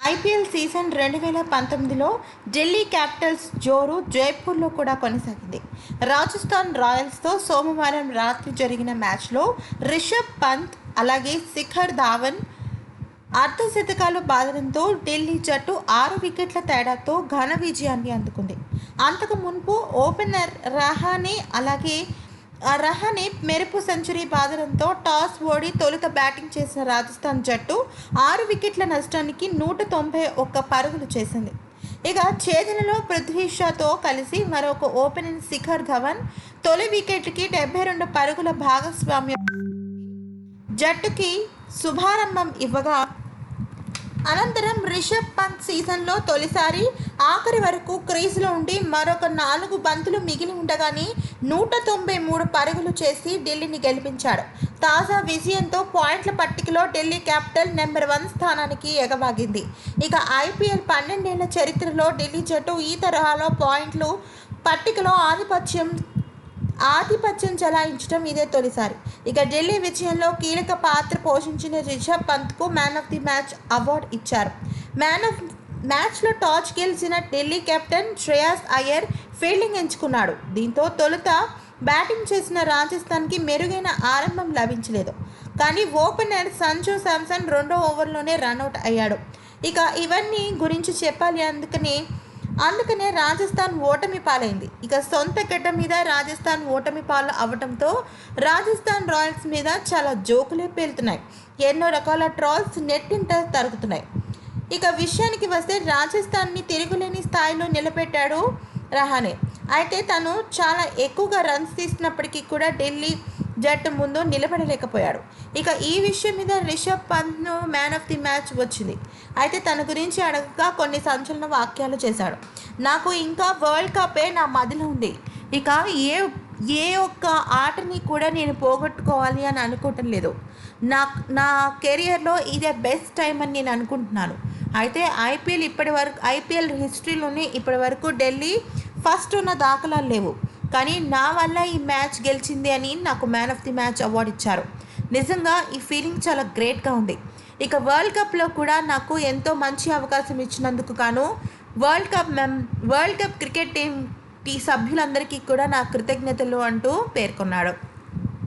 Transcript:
IPL season రెండు వేల పంతొమ్మిదిలో ఢిల్లీ క్యాపిటల్స్ జోరు జైపూర్లో కూడా కొనసాగింది. రాజస్థాన్ రాయల్స్తో సోమవారం రాత్రి జరిగిన మ్యాచ్లో రిషబ్ పంత్ అలాగే శిఖర్ ధావన్ అర్ధ శతకాలు బాదడంతో ఢిల్లీ జట్టు ఆరు వికెట్ల తేడాతో ఘన విజయాన్ని అందుకుంది. అంతకు మున్పు ఓపెనర్ రహానే అలాగే రహానే మెరుపు సెంచరీ బాదడంతో టాస్ ఓడి తొలుత బ్యాటింగ్ చేసిన రాజస్థాన్ జట్టు ఆరు వికెట్ల నష్టానికి నూట తొంభై ఒక్క పరుగులు చేసింది. ఇక ఛేదనలో పృథ్వీ షాతో కలిసి మరొక ఓపెనర్ శిఖర్ ధవన్ తొలి వికెట్కి డెబ్బై రెండు పరుగుల భాగస్వామ్యం జట్టుకి శుభారంభం ఇవ్వగా అనంతరం రిషబ్ పంత్ సీజన్లో తొలిసారి ఆఖరి వరకు క్రీజులో ఉండి మరొక నాలుగు బంతులు మిగిలి ఉండగానే నూట తొంభై మూడు పరుగులు చేసి ఢిల్లీని గెలిపించాడు. తాజా విజయంతో పాయింట్ల పట్టికలో ఢిల్లీ క్యాపిటల్ నెంబర్ వన్ స్థానానికి ఎగవాగింది. ఇక ఐపీఎల్ పన్నెండేళ్ళ చరిత్రలో ఢిల్లీ జట్టు ఈ తరహాలో పాయింట్లు పట్టికలో ఆధిపత్యం ఆధిపత్యం చెలాయించడం ఇదే తొలిసారి. ఇక ఢిల్లీ విజయంలో కీలక పాత్ర పోషించిన Rishabh పంత్కు man of the match award ఇచ్చారు. మ్యాన్ ఆఫ్ మ్యాచ్లో టాస్ గెలిచిన ఢిల్లీ కెప్టెన్ శ్రేయాస్ అయ్యర్ ఫీల్డింగ్ ఎంచుకున్నాడు. దీంతో తొలుత బ్యాటింగ్ చేసిన రాజస్థాన్కి మెరుగైన ఆరంభం లభించలేదు. కానీ ఓపెనర్ సంజు శాంసన్ రెండో ఓవర్లోనే రన్అట్ అయ్యాడు. ఇక ఇవన్నీ గురించి చెప్పాలి అందుకని అందుకనే రాజస్థాన్ ఓటమి పాలైంది. ఇక సొంత గడ్డ మీద రాజస్థాన్ ఓటమి పాలు అవడంతో రాజస్థాన్ రాయల్స్ మీద చాలా జోకులే పేలుతున్నాయి. ఎన్నో రకాల ట్రాల్స్ నెట్టింట తరుగుతున్నాయి. ఇక విషయానికి వస్తే రాజస్థాన్ని తిరుగులేని స్థాయిలో నిలబెట్టాడు రహానే. అయితే తను చాలా ఎక్కువగా రన్స్ తీసినప్పటికీ కూడా ఢిల్లీ జట్టు ముందు నిలబడలేకపోయాడు. ఇక ఈ విషయం మీద రిషబ్ పంత్ను మ్యాన్ ఆఫ్ ది మ్యాచ్ వచ్చింది. అయితే తన గురించి అడగగా కొన్ని సంచలన వాక్యాలు చేశాడు. నాకు ఇంకా వరల్డ్ కప్పే నా మదిలో ఉంది. ఇక ఏ ఏ ఒక్క ఆటని కూడా నేను పోగొట్టుకోవాలి అని అనుకోవటం లేదు. నా నా కెరియర్లో ఇదే బెస్ట్ టైం అని నేను అనుకుంటున్నాను. అయితే ఐపీఎల్ ఇప్పటి వరకు ఐపీఎల్ హిస్టరీలోనే ఇప్పటి వరకు ఢిల్లీ ఫస్ట్ ఉన్న దాఖలాలు లేవు. కానీ నా వల్ల ఈ మ్యాచ్ గెలిచింది అని నాకు man of the match award ఇచ్చారు. నిజంగా ఈ ఫీలింగ్ చాలా గ్రేట్గా ఉంది. ఇక వరల్డ్ కప్లో కూడా నాకు ఎంతో మంచి అవకాశం ఇచ్చినందుకు గాను వరల్డ్ కప్ మెం వరల్డ్ కప్ క్రికెట్ టీం టీ సభ్యులందరికీ కూడా నా కృతజ్ఞతలు అంటూ పేర్కొన్నాడు.